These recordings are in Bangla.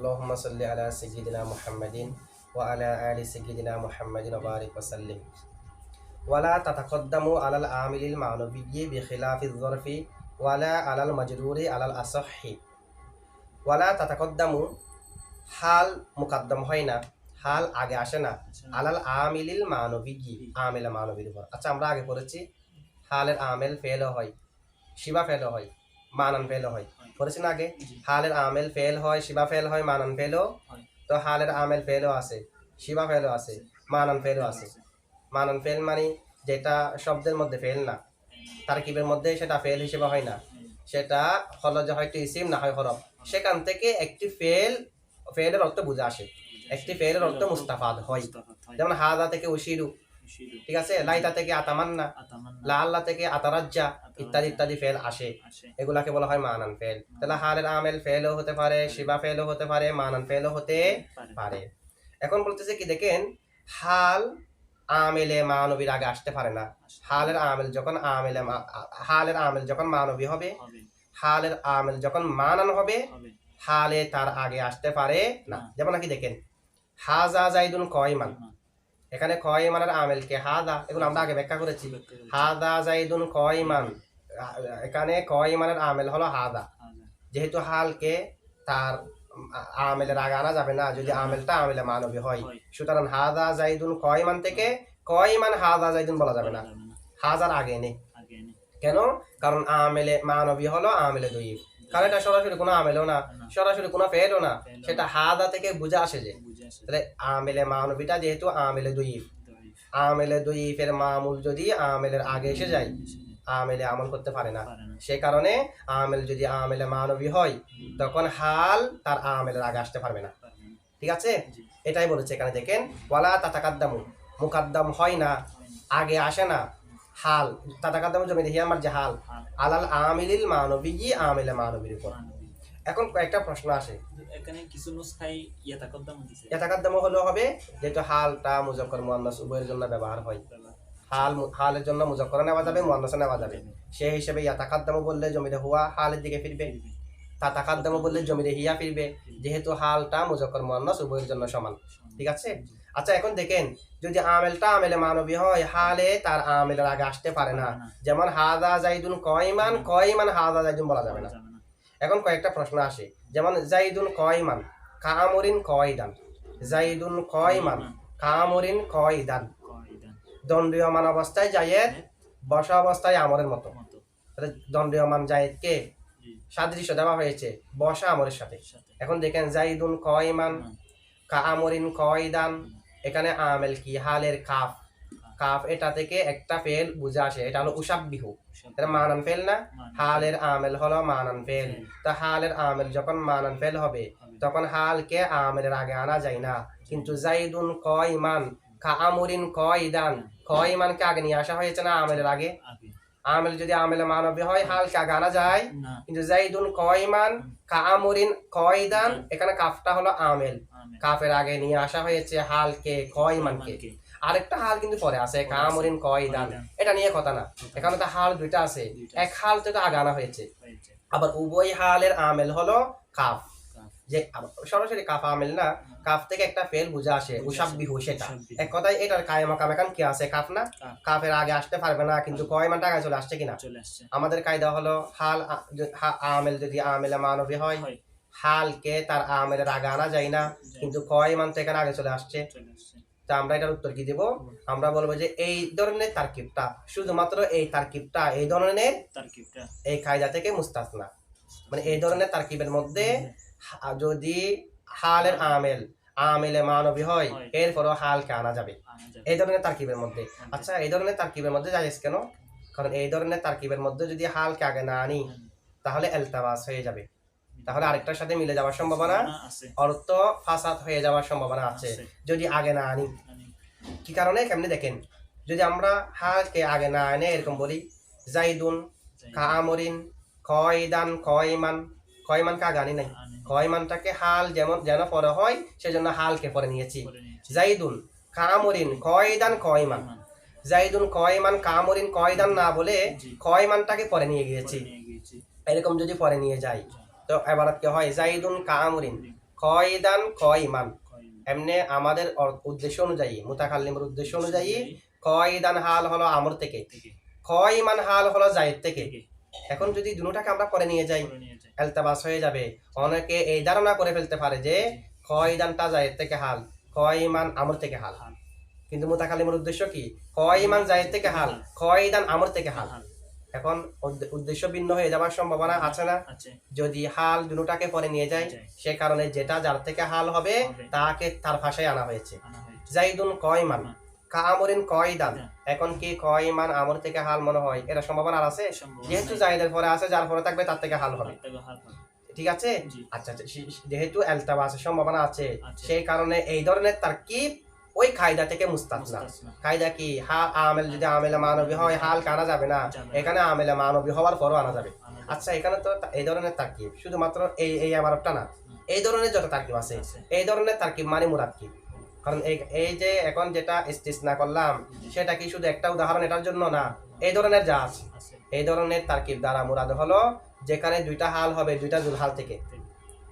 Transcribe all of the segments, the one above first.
আল্লাহম্মা সাল্লি আলা সঈদিনা মুহাম্মাদিন ওয়া আলা আলি সঈদিনা মুহাম্মাদিন ওবারিক ওসাল্লিম ওয়ালা তাতাকদ্দামু আলাল আমিলিল মানবিয়্যি বিখিলাফি যরফি ওয়ালা আলাল মাজরুরি আলাল আসহি ওয়ালা তাতাকদ্দামু হাল মুকাদ্দম হয় না হাল আগে আসে না আলাল আমিলিল মানবিয়্যি আমিল মানবির উপর. আচ্ছা আমরা আগে পড়েছি হালের আমেল ফেলও হয় শিবা ফেলও হয় মানন ফেলও হয়. পড়েছি না আগে? হালের আমেল ফেল হয় শিবা ফেল হয় মানান ফেলও। তো হালের আমেল ফেলও আছে শিবা ফেলও আছে মানান ফেলও আছে। মানান ফেল মানে যেটা শব্দের মধ্যে ফেল না। তারকিবের মধ্যে সেটা ফেল হিসেবে হয় না। সেটা হলো যে হয়তো ইসিম না হয় হরফ। সেখান থেকে একটি ফেল ফেলের অর্থ বুঝে আসে। একটি ফেলের অর্থ মুস্তাফাদ হয়। যেমন হাদা থেকে উশিরু ঠিক আছে? লাইতা থেকে আতামান্না লা আল্লাহ থেকে আতারাজ্জা ইত্যাদি ইত্যাদি ফেল আসে। এগুলাকে বলা হয় মানান ফেল। তাহলে হালের আমেল ফেলও হতে পারে শিবা ফেলও হতে পারে মানান ফেলও হতে পারে। এখন বলতেছে কি দেখেন হাল আমেলে মানবীর আগে আসতে পারে না। হালের আমেল যখন আমেলে হালের আমেল যখন মানবী হবে হালের আমেল যখন মানান হবে হালে তার আগে আসতে পারে না। যেমন নাকি দেখেন হাজা জাইদুন কয়মান। এখানে কয়মানের আমেলকে হাদা। এগুলো আমরা আগে ব্যাখ্যা করেছি। হাদা জাইদুন কয়মান আ- এখানে কয়মানের আমেল হলো হাদা। যেহেতু হালকে তার আমেলের আগে আনা যাবে না। যদি আমেলটা আমেলে মানবী হয়। সুতরাং হাদা জাইদুন কয়মান থেকে কয়মান হাদা জাইদুন বলা যাবে না। হাজার আগে নেই। কেন? কারণ আমেলে মানবী হলো আমেলে দইব কারণ এটা সরাসরি কোনো আমেলও না। সরাসরি কোনো ফেলও না। সেটা হাদা থেকে বুঝে আসে যে। তাহলে আমেলে মানবীটা যেহেতু আমেলে দইব আমেলে দইফের মামুল যদি আমেলের আগে এসে যায় আমেলে আমল করতে পারে না। সে কারণে আমেল যদি আমেলে মানবী হয় তখন হাল তার আমেলের আগে আসতে পারবে না। ঠিক আছে? এটাই বলেছে এখানে দেখেন ওয়ালা তাতাকাদ্দামু মুকাদ্দাম হয় না আগে আসে না হাল তাতাকাদ্দামু জমি দেখি আমার যে হাল আলাল আমিলিল মানবী আমেলে মানবীর উপর। এখন কয়েকটা প্রশ্ন আসে এখানে কিছু নুসখাই ইয়া তাকদ্দাম দিছে। ইয়াতাকাদ্দামু হলো হবে যেহেতু হালটা মুজাক্কর মুয়ান্নাস উভয়ের জন্য ব্যবহার হয়। হাল হালের জন্য মুজাক্কর নেওয়া যাবে মুয়ান্নাসে নেওয়া যাবে। সেই হিসেবে ইয়াতাকাদ্দামু বললে জমিরে হুয়া হালের দিকে ফিরবে। তাতাকাদ্দামু বললে জমিরে হিয়া ফিরবে। যেহেতু হালটা মুজাক্কর মুয়ান্নাস উভয়ের জন্য সমান। ঠিক আছে? আচ্ছা এখন দেখেন যদি আমেলটা আমেলে মানবী হয় হালে তার আমেলের আগে আসতে পারে না। যেমন হাদা জাইদুন কয়মান কয়মান হাদা জাইদুন বলা যাবে না। এখন কয়েকটা প্রশ্ন আসে। যেমন জাইদুন কয়মান কামরিন কয়দান। জাইদুন কয়মান কামরিন কয়দান। দণ্ডীয়মান অবস্থায় জায়েদ বসা অবস্থায় আমরের মতো। দণ্ডীয়মান জায়েদকে সাদৃশ্য দেওয়া হয়েছে বসা আমরের সাথে। এখন দেখেন জাইদুন কয়মান কামরিন কয়দান। এখানে আমেল কি? হালের কাফ। কাফ এটা থেকে একটা ফেল বুঝে আসে। এটা হলো উসাব বিহু। এটা মানান ফেল না? হালের আমেল হলো মানান ফেল। তা হালের আমেল যখন মানান ফেল হবে তখন হালকে আমেলের আগে আনা যায় না। কিন্তু জাইদুন কয়মান কামরিন কয়দান। কয়মানকে আগে নিয়ে আসা হয়েছে না আমেলের আগে? আমেল যদি আমেলে মানবী হয় হালকে আগে আনা যায়। কিন্তু জাইদুন কয়মান কামরিন কয়দান এখানে কাফটা হলো আমেল। কাফের আগে নিয়ে আসা হয়েছে হালকে কয়মানকে। আরেকটা হাল কিন্তু পরে আছে কামরিন কয়দান এটা নিয়ে কথা না। এখানে তো হাল দুইটা আছে। এক হাল তো এটা আগে হয়েছে। আবার উভয় হালের আমেল হলো কাফ। যে সরাসরি কাফ আমেল না কাফ থেকে একটা ফেল বুঝে আসে উসাব বিহু সেটা। এক কথায় এটার কায়মা কাম এখন কি আছে? কাফ না? কাফের আগে আসতে পারবে না কিন্তু কয়মান টাকায় চলে আসছে কিনা? আমাদের কায়দা হলো হাল আমেল যদি আমেলে মানবী হয় হয়। হালকে তার আমেলের আগে আনা যায় না কিন্তু কয় মান তো এখানে আগে চলে আসছে। তা আমরা এটার উত্তর কি দেব? আমরা বলব যে এই ধরনের তারকিবটা শুধুমাত্র এই তারকিবটা এই ধরনের তারকিবটা। এই কায়দা থেকে মুস্তাসনা। মানে এই ধরনের তারকিবের মধ্যে যদি হালের আমেল আমেলে মানবী হয়। এরপরও হালকে আনা যাবে। এই ধরনের তারকিবের মধ্যে। আচ্ছা। এই ধরনের তারকিবের মধ্যে জায়েজ কেন? কারণ এই ধরনের তারকিবের মধ্যে যদি হালকে আগে না আনি তাহলে এলতাবাস হয়ে যাবে। তাহলে আরেকটার সাথে মিলে যাওয়ার সম্ভাবনা অর্থ ফাসাদ হয়ে যাওয়ার সম্ভাবনা আছে। যদি আগে না আনি কি কারণে? কেমনি দেখেন? যদি আমরা হালকে আগে না এনে এরকম বলি জাইদুন কামরিন কয়দান কয়মান কয়মানকে কা আনি নাই? কয়মানটাকে হাল যেমন যেন পরে হয় সেজন্য হালকে পরে নিয়েছি। জাইদুন কামরিন কয়দান কয়মান জাইদুন কয়মান কামরিন কয়দান না বলে কয়মানটাকে পরে নিয়ে গিয়েছি। এরকম যদি পরে নিয়ে যাই তো এবার কি হয়? জাইদুন কামরিন কয়দান কয়মান কয়মান। এমনি আমাদের উদ্দেশ্য অনুযায়ী মুতাকাল্লিমের উদ্দেশ্য অনুযায়ী কয়দান হাল হলো আমর থেকে। কয়মান হাল হলো জায়েদ থেকে। এখন যদি দুটাকে আমরা পরে নিয়ে যাই এলতাবাস হয়ে যাবে। অনেকে এই ধারণা করে ফেলতে পারে যে কয়দানটা জায়েদ থেকে হাল কয়মান আমর থেকে হাল। কিন্তু মুতাকাল্লিমের উদ্দেশ্য কি? কয়মান জায়েদ থেকে হাল কয়দান আমর থেকে হাল। হাল। এখন উদ্দেশ্য ভিন্ন হয়ে যাওয়ার সম্ভাবনা আছে না যদি হাল দুটাকে পরে নিয়ে যায়। সে কারণে যেটা যার থেকে হাল হবে। তাকে তার ভাষায় আনা হয়েছে। জাইদুন কয়মান মান। কামরিন কয়দান হ্যাঁ। এখন কি কয়মান আমর থেকে হাল মনে হয় এটা সম্ভাবনা আর আছে যেহেতু। জাইদের পরে আছে যার পরে থাকবে তার থেকে হাল হবে তার। ঠিক আছে আচ্ছা আচ্ছা সে- সে- যেহেতু সম্ভাবনা আছে আছে। সেই কারণে এই ধরনের তারকিব ওই কায়দা থেকে মুস্তাসনা। কায়দা কি? হা আমেল যদি আমেলে মানবী হয় হাল কানা যাবে না। এখানে আমেলে মানবী হওয়ার পরও আনা যাবে। আচ্ছা এখানে তো এই ধরনের তারকিব। শুধুমাত্র এই এই আমারটা না। এই ধরনের যত তারকিব আছে। এই ধরনের তারকিব মানে মুরাদ কি? কারণ এই যে এখন যেটা না করলাম সেটা কি শুধু একটা উদাহরণ এটার জন্য না? এই ধরনের যা আছে। এই ধরনের তারকিব দ্বারা মুরাদ হলো যেখানে দুইটা হাল হবে দুইটা জুলহাল থেকে।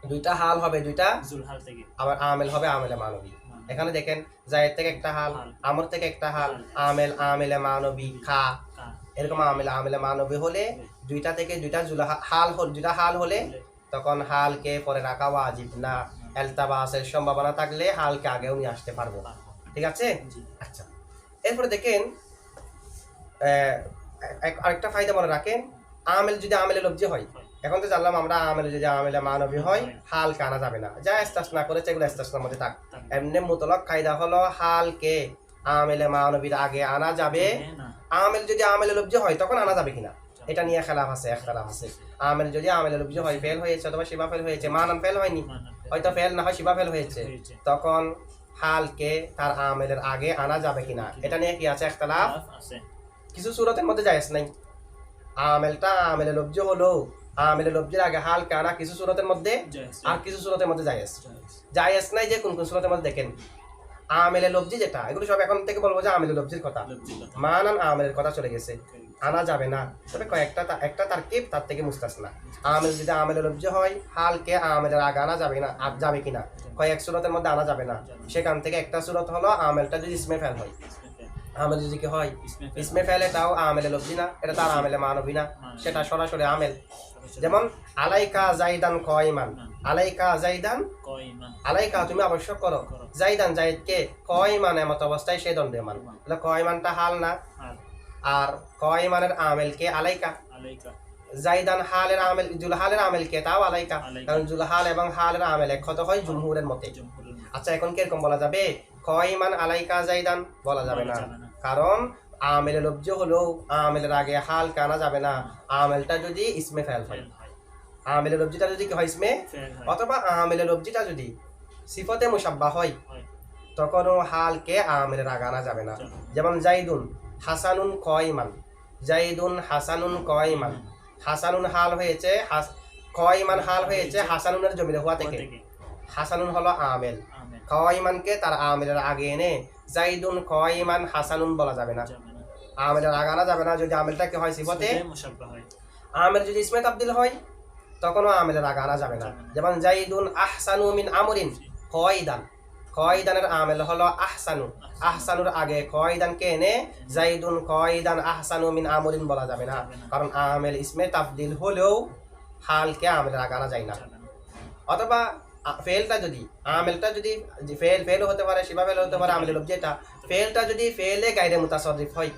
দুইটা হাল হবে দুইটা জুলহাল থেকে। আবার আমেল হবে আমেলে মানবী। মান। এখানে দেখেন জায়েদ থেকে একটা হাল। আমর থেকে একটা হাল। আমেল আমেলে মানবী খা। এরকম আমেলে আমেলে মানবী হলে দুইটা থেকে দুইটা হাল হল দুইটা হাল হলে তখন হালকে পরে রাখা ওয়াজিব না। এলতাবাসের সম্ভাবনা থাকলে হালকে আগেও নিয়ে আসতে পারব। ঠিক আছে? আচ্ছা। এরপরে দেখেন আরেকটা ফায়দা মনে রাখেন আমেল যদি আমেলে লব্জি হয়। এখন তো জানলাম আমরা আমেলে যদি আমেলে মানবী হয় হাল কানা যাবে না। যা এস্তাস না করেছে এগুলো এস্তাসনার মধ্যে থাক। এমনি মুতলক কায়দা হলো হালকে আমেলে মানবীর আগে আনা যাবে। না। আমেল যদি আমেলে লব্জি হয় তখন আনা যাবে কিনা? এটা নিয়ে খেলাফ আছে একতলাফ আছে। আমেল যদি আমেলে লব্জি হয় ফেল হয়েছে অথবা শিবা ফেল হয়েছে মানান ফেল হয়নি। হয়তো ফেল না হয় শিবা ফেল হয়েছে। তখন হালকে তার আমেলের আগে আনা যাবে কিনা? এটা নিয়ে কি আছে একতলাফ আছে। কিছু সুরতের মধ্যে জায়েজ নাই? আমেলটা আমেলে লব্জ হলো। আমেলে লব্জের আগে হালকে আনা কিছু সুরতের মধ্যে আর কিছু সুরতের মধ্যে জায়েজ। জায়েজ। নাই যে কোন কোন সুরতের মধ্যে দেখেন। আমেলে লব্জি যেটা এগুলো সব এখন থেকে বলব যে আমেলে লব্জির কথা। মানান আমেলের কথা চলে গেছে। আনা যাবে না। তবে কয়েকটা একটা তার কেপ তার থেকে মুস্তাসনা। আমেল যদি আমেলের লব্জ হয় হালকে আমেলের আগে আনা যাবে না আর যাবে কিনা? কয়েক সুরতের মধ্যে আনা যাবে না। সেখান থেকে একটা সুরত হলো আমেলটা যদি ইসমে ফেল হয়। আমেল যদি কি হয় ইসমে ফেলে। তাও আমেলে লব্জি না এটা তার আমেলে মানবী না। সেটা সরাসরি আমেল। যেমন আলাইকা জাইদান কয়মান। আলাইকা জাইদান? কয়মান। আলাইকা তুমি আবশ্যক করো। জাইদান জাইদকে কয়মান এমত অবস্থায় সে দণ্ডমান তাহলে কয়মানটা হাল না? আর কয়মানের আমেলকে আলাইকা? আলাইকা। জাইদান হালের আমেল জুলহালের আমেলকে তাও আলাইকা। কারণ জুলহাল এবং হালের আমেল এক হয় জুমহুরের মতে। আচ্ছা এখন কীরকম বলা যাবে? কয়মান আলাইকা জাইদান বলা যাবে না। কারণ আমেলের লব্জ হলেও আমেলের আগে হাল কানা যাবে না। আমেলটা যদি ইসমে ফেল হয়। আমেলের লব্জিটা যদি কি হয় ইসমে? অথবা আমেলের লব্জিটা যদি সিফতে মুসাব্বা হয়। তখনও হালকে আমেলের আগে আনা যাবে না। যেমন জাইদুন হাসানুন কয়মান। জাইদুন হাসানুন কয়মান। হাসানুন হাল হয়েছে কয়মান হাল হয়েছে হাসানুনের জমিনে হওয়া থেকে। হাসানুন হলো আমেল। কয়মানকে তার আমেলের আগে এনে জাইদুন কয়মান হাসানুন বলা যাবে না। যাবে না। আমেলের আগে আনা যাবে না যদি আমেলটাকে হয় সিফতে? হয়। আমেল যদি ইসমে তাবদিল হয় তখনও আমেলের আগে আনা যাবে না। যেমন জাইদুন আহসানু মিন আমরিন কয়দান কয়দানের আমেল হলো আহসানু। আহসানুর আগে কয়দানকে এনে? জাইদুন কয়দান আহসানু মিন আমরিন বলা যাবে না। কারণ আমেল ইসমে তাবদিল হলেও হালকে আমেলের আগে আনা যায় না। অথবা ফেলটা যদি আমেলটা যদি ফেল ফেল হতে পারে শিবা ফেল হতে পারে। আমেলের যেটা ফেলটা যদি ফেলে গাইডে মুতাসরিফ হয়।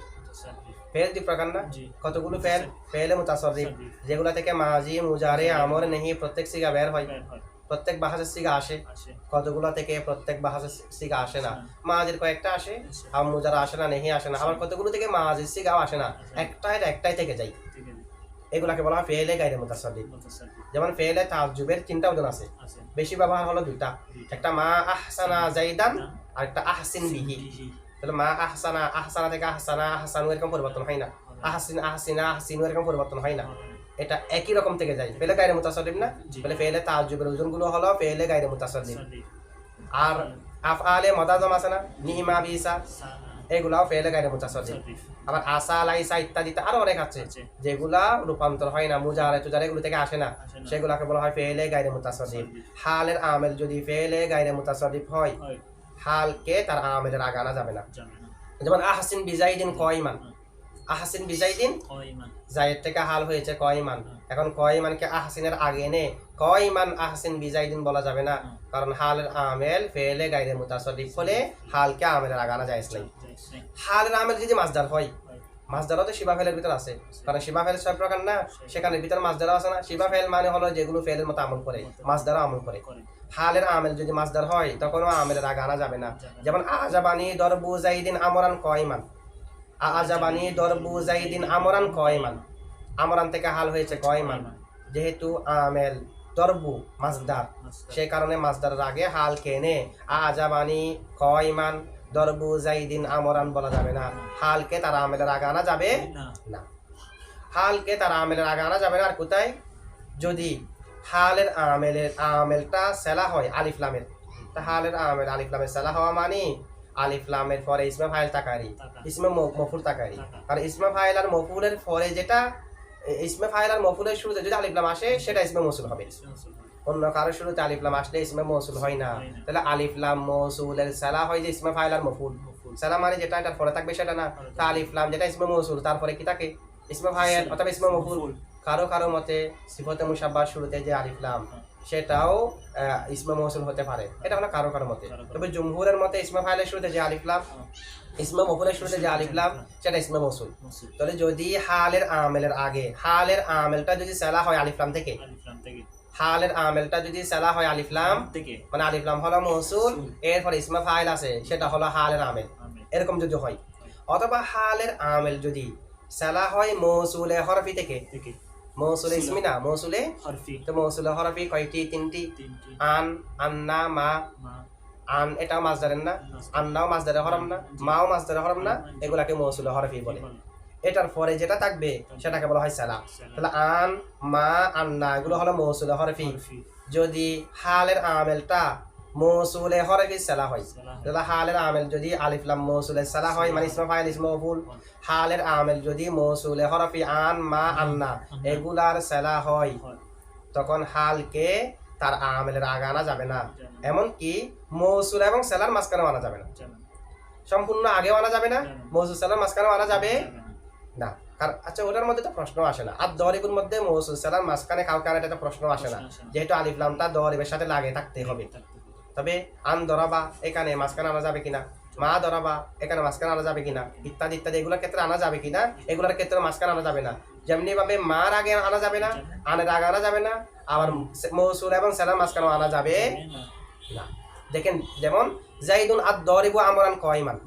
ফেল দুই প্রকার না কতগুলো ফেল? ফেলে মুতাসরিফ। যেগুলা থেকে মাজি মুজারে আমর নেহি প্রত্যেক সিগা বের হয়। প্রত্যেক বাহাসের সিগা আসে। কতগুলা থেকে প্রত্যেক বাহাসের সিগা আসে না। মাজির কয়েকটা আসে আসে। আর মুজারা আসে না নেহি আসে না। আবার কতগুলো থেকে মাজির সিগাও আসে না। একটাই একটাই থেকে যায়। এগুলাকে বলা হয় ফেলে মুতাসরিফ মুতাসাররিফ। যেমন ফেলে তাজুবের তিনটা ওজন আছে। বেশি ব্যবহার হলো দুইটা। একটা মা আহসানা জাইদান আর একটা আহসিন বিহি। তাহলে মা আহসানা আহসানা থেকে আহসানা আহসানু এরকম পরিবর্তন হয় না। আহসিন আহসিনা আহসিনু এরকম পরিবর্তন হয় না। এটা একই রকম থেকে যায়। ফেলে গাইরে মুতাসারিফ না। বলে ফেলে তাজুবের ওজনগুলো হলো ফেলে গাইরে মুতাসাররিফ। আর আফআলে মদাজম আছে না? নিমা বিসা। এগুলাও ফেলে গাইরে মুতাসাররিফ আবার আসা লাইসা ইত্যাদিতে আরও অনেক আছে। যেগুলা রূপান্তর হয় না মুজারে তুজারে এগুলো থেকে আসে না। সেগুলাকে বলা হয় ফেলে গাইরে মুতাসররিফ হালের আমেল যদি ফেলে গাইরে হয় হয়। হালকে তার আমেলের আগে আনা যাবে না। যেমন আহসিন বিজাইদিন কয়মান। আহসিন বিজাইদিন? জায়েদ থেকে হাল হয়েছে কয়মান। এখন কয়মানকে আহসিনের আগে এনে কয়মান আহসিন বিজাইদিন বলা যাবে না। কারণ হালের আমেল ফেলে গাইরে মুতাসররিফ হলে হালকে আমেলের আগে আনা যায় নাই। হালের আমেল যদি মাসদার হয় মাসদারও তো শিবা ফেলের ভিতর আছে। কারণ শিবা ফেল ছয় প্রকার না সেখানে ভিতর মাসদারও আছে না। শিবা ফেল মানে হলো যেগুলো ফেলের মতো আমল করে মাসদারও আমল করে। হালের আমেল যদি মাসদার হয় তখনও আমেলের আগে আনা যাবে না। যেমন আজাবানি দরবু জাইদিন আমরান কয়মান। আজাবানি দরবু জাইদিন আমরান কয়মান। আমরান থেকে হাল হয়েছে কয়মান। যেহেতু আমেল দরবু মাসদার মাস্টার সেই কারণে মাসদারের আগে হাল কেনে। আজাবানি কয়মান দরবু জাইদিন আমরান বলা যাবে না। হালকে তার আমেলের আগে আনা যাবে না। না। হালকে তার আমেলের আগে আনা যাবে না। আর কোথায়? যদি হালের আমেলের আমেলটা সেলা হয় আলিফলামের তা হালের আমেল আলিফলামের সেলা হওয়া মানে আলিফলামের পরে ইসমে ফাইল তাকারি ইসমে মফুল তাকারি। আর ইসমে ফাইল আর মফুলের পরে যেটা ইসমে ফাইল আর মফুলের শুরুতে যদি আলিফলাম আসে সেটা ইসমে মসুল হবে। অন্য কারও শুরুতে আলিফলাম আসলে ইসমে মৌসুল হয় না। হয় না। তাহলে আলিফলাম মৌসুলের সালা হয় যে ইসমে ফাইল আর মফুল। সালা মানে যেটা এটার পরে থাকবে সেটা না। তা আলিফলাম যেটা ইসমে মৌসুল তারপরে কি থাকে? ইসমে ফাইল অথবা ইসমে মফুল। কারও কারও মতে সিফতে মুসাব্বার শুরুতে যে আলিফলাম সেটাও ইসমে মৌসুল হতে পারে। এটা হলো কারও কারও মতে। তবে জমহুরের মতে ইসমে ফাইলের শুরুতে যে আলিফলাম ইসমে মফুলের শুরুতে যে আলিফলাম সেটা ইসমে মৌসুল তাহলে যদি হালের আমেলের আগে হালের আমেলটা যদি সালা হয় আলিফলাম থেকে হালের আমেলটা যদি সালা হয় আলিফলাম থেকে। মানে আলিফলাম হলো মৌসুল এরপর ইসমা ফাইল আছে সেটা হলো হালের আমেল। এরকম যদি হয়। অথবা হালের আমেল যদি সালা হয় মৌসুলে হরফি থেকে। মৌসুলে ইসমি না মৌসুলে হরফি। তো মৌসুলে হরফি কয়টি? তিনটি। আন আন্না মা। আন এটাও মাছ ধরেন না? আন্নাও মাছ ধরে হরম না? মাও মাছ ধরে হরম না? এগুলাকে মৌসুলে হরফি বলে। এটার পরে যেটা থাকবে সেটাকে বলা হয় সালা তাহলে আন মা আন্না এগুলো হলো মৌসুলে হরফি। যদি হালের আমেলটা মৌসুলে হরফি সালা হয়। তাহলে হালের আমেল যদি আলিফলাম মৌসুলে সালা হয় মানে ইসমা ফাইল ইসমা মফুল হালের আমেল যদি মৌসুলে হরফি আন মা আন্না এগুলার সালা হয়। তখন হালকে তার আমেলের আগে আনা যাবে না। এমনকি মৌসুল এবং সেলার মাঝখানেও আনা যাবে না। সম্পূর্ণ আগেও আনা যাবে না মৌসুল সেলার মাঝখানেও আনা যাবে না। কারণ আচ্ছা ওটার মধ্যে তো প্রশ্ন আসে না। আর দরিবুর মধ্যে মৌসুল সেলার মাঝখানে কাউকে আনা এটা তো প্রশ্ন আসে না। প্রশ্ন আসে না। যেহেতু আলিফলামটা দরিবের সাথে লাগে থাকতে হবে। তবে আন দরাবা এখানে মাঝখানে আনা যাবে কিনা? মা দরাবা এখানে মাঝখানে আনা যাবে কিনা? ইত্যাদি ইত্যাদি, এগুলোর ক্ষেত্রে আনা যাবে কিনা? এগুলোর ক্ষেত্রে মাঝখানে আনা যাবে না। যেমনি ভাবে মার আগে আনা যাবে না, আনের আগে আনা যাবে না, আবার মৌসুর এবং সেলার মাঝখানে আনা যাবে না। দেখেন, যেমন, জাইদুন আদ দরিবু আমরান কয়মান?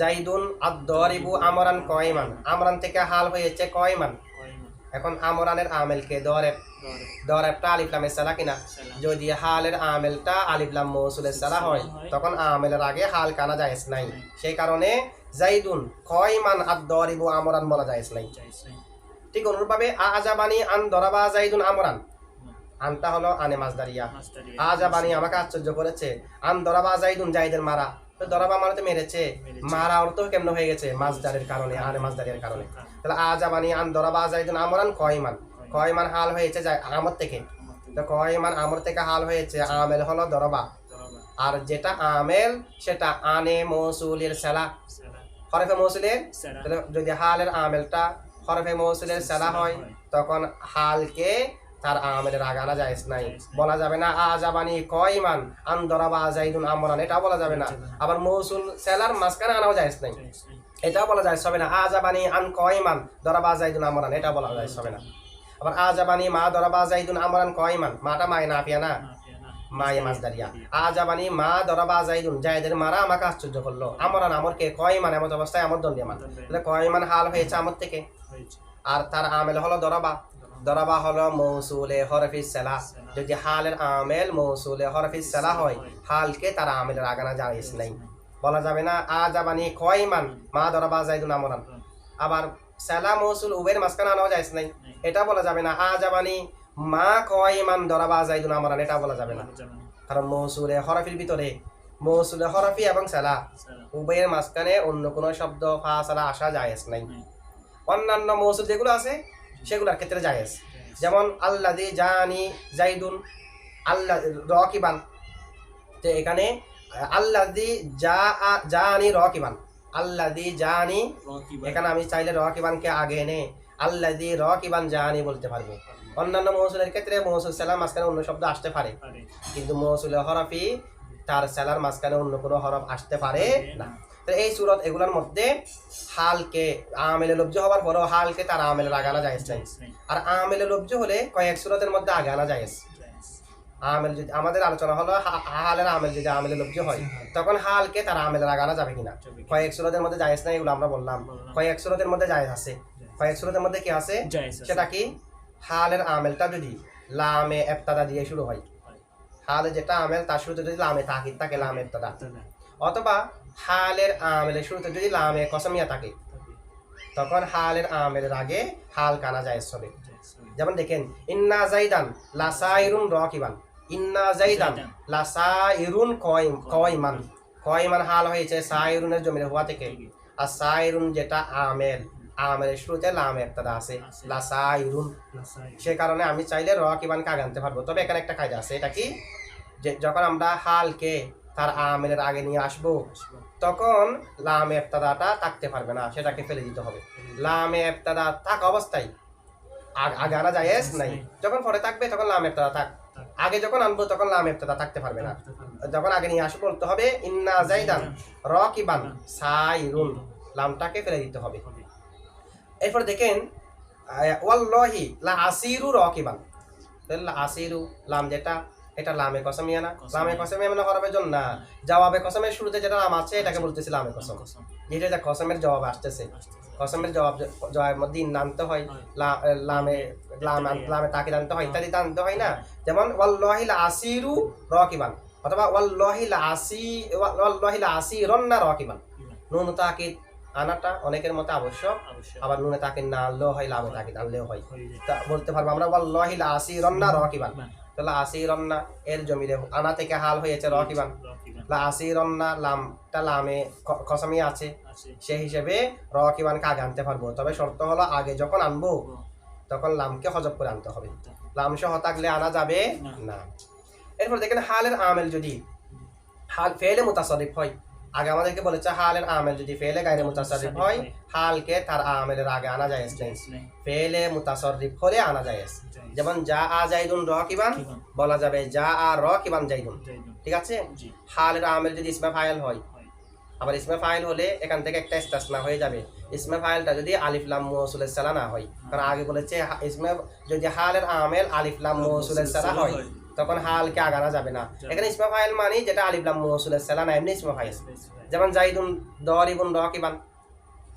জাইদুন আদ দরিবু আমরান কয়মান? আমরান থেকে হাল হয়েছে কয়মান? এখন আমরানের আমেলকে দরেব দরে। দরেবটা আলিফলামের সালা কিনা? যদি হালের আমেলটা আলিফলাম মৌসুলের সালা হয় তখন আমেলের আগে হাল কানা যায় নাই। সেই কারণে জাইদুন কয়মান আদ দরিবু আমরান বলা যায় নাই। ঠিক অনুরূপভাবে আজাবানি আন দরাবা জাইদুন আমরান। আনটা হলো আনে মাস্টারি আজাবানি আমাকে আশ্চর্য করেছে। আন দরাবা জাইদুন জাইদের মারা। তো দরাবা মানে তো মেরেছে। মারা কেমন হয়ে গেছে? মাসদারের কারণে আনে মাসদারের কারণে। তাহলে আজাবানি আন দরাবা জাইদুন আমরান কয়মান কয়মান হাল হয়েছে যায় আমর থেকে? তো কয়মান আমর থেকে হাল হয়েছে? আমেল হলো দরবা আর যেটা আমেল সেটা আনে মৌসুলের সেলা। হরফে মৌসুলের? যদি হালের আমেলটা হরফে মৌসুলের সেলা হয়। তখন হালকে তার আমেলের আগে আনা যায় নাই। বলা যাবে না, আ আজাবানি কয়মান আন দরাবা জাইদুন আমরান। এটা বলা যাবে না। আবার মৌসুল সেলার মাঝখানে আনাও যায় নাই। এটাও বলা যায় হবে না আজাবানি আন কয়মান দরাবা জাইদুন আমরান। এটা বলা যায় হবে না। আবার আজাবানি মা দরাবা জাইদুন আমরান কয়মান? মাটা মায় না পিয়া না? মায়ে মাছ দাঁড়িয়া আজাবানি মা দরাবা জাইদুন জায়দের মারা আমাকে আশ্চর্য করল। আমরান আমরকে কয়মান? এমন অবস্থায় আমর দন্ডিয়ামান তাহলে কয়মান হাল হয়েছে আমর থেকে? আর তার আমেল হলো দরাবা। দরাবা হলো মৌসুলে হরফিস সালা যদি হালের আমেল মৌসুলে হরফিস সালা হয়, হালকে তার আমেলের আগানা জানিস নাই। বলা যাবে না, আজাবানি কয়মান মা দরাবা জাইদুন আমরান। আবার সালা মৌসুল উবের মাঝখানে আনাও যাইস নাই। এটা বলা যাবে না, আজাবানি মা কয়মান দরাবা জাইদুন আমরান, এটা বলা যাবে না। কারণ মৌসুলে হরফির ভিতরে মৌসুলে হরফি এবং সালা উভয়ের মাঝখানে অন্য কোনো শব্দ ফা সালা আসা নাই নাই। অন্যান্য মৌসুল যেগুলো আছে সেগুলোর ক্ষেত্রে জায়েজ। যেমন আল্লাদি জানি জাইদুন আল্লাহ রকিবান। তো এখানে আল্লাদি যা জানি রকিবান। আল্লাদি জানি এখানে আমি চাইলে রকিবানকে আগে এনে আল্লাদি রকিবান জানি বলতে পারব। অন্যান্য মৌসুলের ক্ষেত্রে মৌসুল সালার মাঝখানে অন্য শব্দ আসতে পারে। কিন্তু মৌসুলে হরফি তার সেলার মাঝখানে অন্য কোনো হরফ আসতে পারে। না। তো এই সুরত এগুলোর মধ্যে হালকে আমেলে লব্জ হওয়ার পরও হালকে তার আমেলে আগানা যায় নাই আর আমেলে লব্জ হলে কয়েক সুরতের মধ্যে আগানা যায় আমেল যদি আমাদের আলোচনা হলো হালের আমেল যদি আমেলে লব্জ হয় তখন হালকে তার আমেলের আগানা যাবে কিনা? কয়েক সুরতের মধ্যে জায়েজ নাই এগুলো আমরা বললাম। কয়েক সুরতের মধ্যে জায়েজ আছে। কয়েক সুরতের মধ্যে কি আছে? সেটা কি? হালের আমেলটা যদি লামে এফতাদা দিয়ে শুরু হয়। হয়। হালে যেটা আমেল তার শুরুতে যদি লামে তাকিদ থাকে লামে এফতাদা। অথবা হালের আমেলের শুরুতে যদি লামে, কসমিয়া থাকে, তখন হালের আমেলের আগে হাল কানা যায় হবে। যেমন দেখেন, ইন্না জাইদান লাসাইরুন রকিবান ইন্না জাইদান। লাসাইরুন কয়মান কয়মান হাল হয়েছে সাইরুনের জমির হওয়া থেকে আর সাইরুন যেটা আমেল আমেলের শুরুতে লামে এফতাদা আছে। লাসাইরুন সে কারণে আমি চাইলে র কিবান কাগ আনতে পারব তবে এখানে একটা কাজ আছে, এটা কি যে যখন আমরা হালকে তার আমেলের আগে নিয়ে আসব। তখন লামে এফতাদাটা থাকতে পারবে না, সেটাকে ফেলে দিতে হবে। লামে এফতাদা থাক অবস্থায়। আগ- আনা যায় নাই। যখন পরে থাকবে, তখন লাম এফতাদা থাক। আগে যখন আনব, তখন লাম এফতাদা থাকতে পারবে না। যখন আগে নিয়ে আসব, বলতে হবে, ইন্না জাইদান র কিবান সাইরুন। লামটাকে ফেলে দিতে হবে। এরপর দেখেন ওয়াল্লাহি লা আসিরু রকিবান। তাহলে লা আসিরু, লাম যেটা এটা লামে কসমিয়া না। লামে কসমিয়া মানে হরফের জন্য না। জবাবে কসমের শুরুতে যেটা লাম আছে এটাকে বলতেছি লামে কসম। যেটা যে কসমের জবাব আসতেছে। কসমের জবাব জবাবের মধ্যে ইন আনতে হয় হয়। লামে লামে লামে তাকিদ আনতে হয় ইত্যাদি আনতে হয় না। যেমন ওয়াল্লাহি লা আসিরু রকিবান। অথবা ওয়াল্লাহি লা আসি ওয়াল্লাহি লা আসিরন্না রকিবান। নুন তাকিদ আনাটা অনেকের মতে আবশ্যক। আবার নুনে তাকে না আনলেও হয় লামে তাকিদ আনলেও হয়। তা বলতে পারব আমরা ওয়াল্লাহি লা আসিরন্না রকিবান। তাহলে আসিরন্না এর জমিরে আনা থেকে হাল হয়েছে রকিবান আসিরন্না লামটা লামে কসমি আছে। সেই হিসেবে রকিবান কাগে আনতে পারব। তবে শর্ত হলো আগে যখন আনব তখন লামকে হজব করে আনতে হবে। লাম সহ থাকলে আনা যাবে না। না। এরপর দেখেন হালের আমেল যদি হাল ফেলে মুতাসরিফ হয় আগে আমাদেরকে বলেছে হালের আমেল যদি ফেলে গাইরে মুতাসরিফ হয় হালকে তার আমেলের আগে আনা যায়। ফেলে মুতাসরিফ হলে আনা যায় যেমন যা আ জাইদুন রকিবান কিবান। বলা যাবে যা আ রকিবান জাইদুন জাইদুন। ঠিক আছে? হালের আমেল যদি ইসমে ফাইল হয়। আবার ইসমে ফাইল হলে এখান থেকে একটা ইস্তাসনা হয়ে যাবে। ইসমে ফাইলটা যদি আলিফ লাম মৌসুলের সালা না হয়। কারণ আগে বলেছে ইসমে যদি হালের আমেল আলিফ লাম মৌসুলের সালা হয়। তখন হালকে আগানা যাবে না। এখানে ইসমে ফাইল মানে যেটা আলিফ লাম মৌসুলের না এমনি ইসমে ফাইল। যেমন জাইদুন দরিবুন রকিবান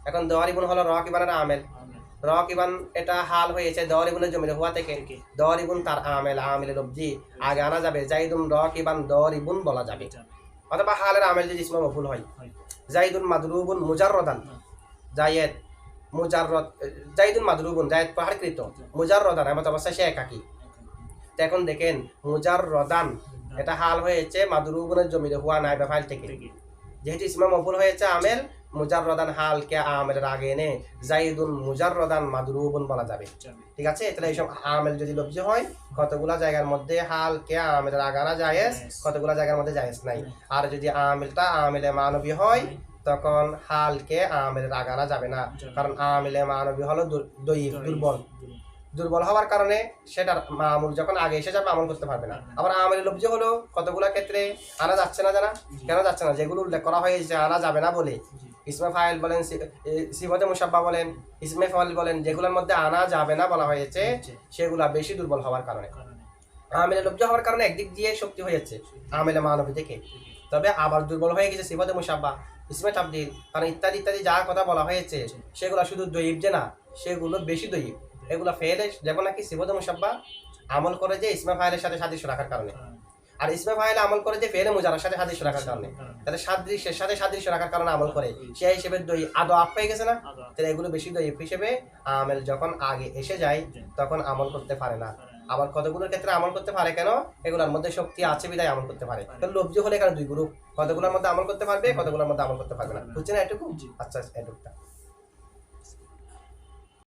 এখন দরিবুন হলো রকিবানের আমেল। আমেন। রকিবান এটা হাল হয়েছে দরিবুনের জমির হওয়া থেকে। থেকে। দরিবুন তার আমেল আমেলের অবধি আগে আনা যাবে। জাইদুন রকিবান দরিবুন বলা যাবে। অথবা হালের আমেল যদি ইসমে মফুল হয়। হয়। জাইদুন মাদরুবুন মুজাররদান। না। জায়েদ মুজাররদ জাইদুন মাদরুবুন জায়েদ পাহাড়কৃত। মুজাররদান এমন অবস্থায় সে একাকি। তো এখন দেখেন মোজার রদান এটা হাল হয়েছে মাদরুবুনের জমিতে হুয়া নাই ফাইল থেকে। যেহেতু ইসমা মফুল হয়েছে আমেল মুজাররদান হালকে আমেলের আগে এনে জাইদুন মুজাররদান মাদরুবুন বলা যাবে। ঠিক আছে? তাহলে এইসব আমেল যদি লব্জি হয় কতগুলা জায়গার মধ্যে হাল কে আমেলের আগানা জায়েজ কতগুলা জায়গার মধ্যে জায়েজ নাই। আর যদি আমেলটা আমেলে মানবী হয় তখন হালকে আমেলের আগানা যাবে না। কারণ আমেলে মানবী হলো দুর- দুর্বল। দুর্বল হওয়ার কারণে সেটার মামুল যখন আগে এসে যাবে আমল করতে পারবে না। আবার আমের লব্জি হলো কতগুলো ক্ষেত্রে আনা যাচ্ছে না জানা? কেন যাচ্ছে না? যেগুলো উল্লেখ করা হয়েছে আনা যাবে না বলে। ইসমে ফাইল বলেন সিফতে মুসাব্বা বলেন ইসমে ফাইল বলেন যেগুলোর মধ্যে আনা যাবে না বলা হয়েছে সেগুলা বেশি দুর্বল হওয়ার কারণে। আমেলে লব্জ হওয়ার কারণে একদিক দিয়ে শক্তি হয়ে হয়েছে আমেলে মানবী থেকে। তবে আবার দুর্বল হয়ে গেছে সিফতে মুসাব্বা ইসমে তাবদিল কারণ ইত্যাদি ইত্যাদি যা কথা বলা হয়েছে সেগুলো শুধু দৈব যে না সেগুলো বেশি দৈব এগুলো ফেলে যেমন নাকি সিফতে মুসাব্বা আমল করে যে ইসমে ফাইলের সাথে সাদৃশ্য রাখার কারণে। কারণে। আর ইসমে ফাইল আমল করে যে ফেলে মুজারার সাথে সাদৃশ্য রাখার কারণে। কারণে। তাহলে সাদৃশ্যের সাথে সাদৃশ্য রাখার কারণে আমল করে। সেই হিসেবে দই আদো আপ হয়ে গেছে না? তাহলে এগুলো বেশি দই হিসেবে আমেল যখন আগে এসে যায় তখন আমল করতে পারে না। আবার কতগুলোর ক্ষেত্রে আমল করতে পারে কেন? এগুলোর মধ্যে শক্তি আছে বিদায় আমল করতে পারে। তো লব্ধি হলে এখানে দুই গ্রুপ কতগুলোর মধ্যে আমল করতে পারবে কতগুলোর মধ্যে আমল করতে পারবে না। বুঝছে না এটুকু। আচ্ছা এটুকুটা।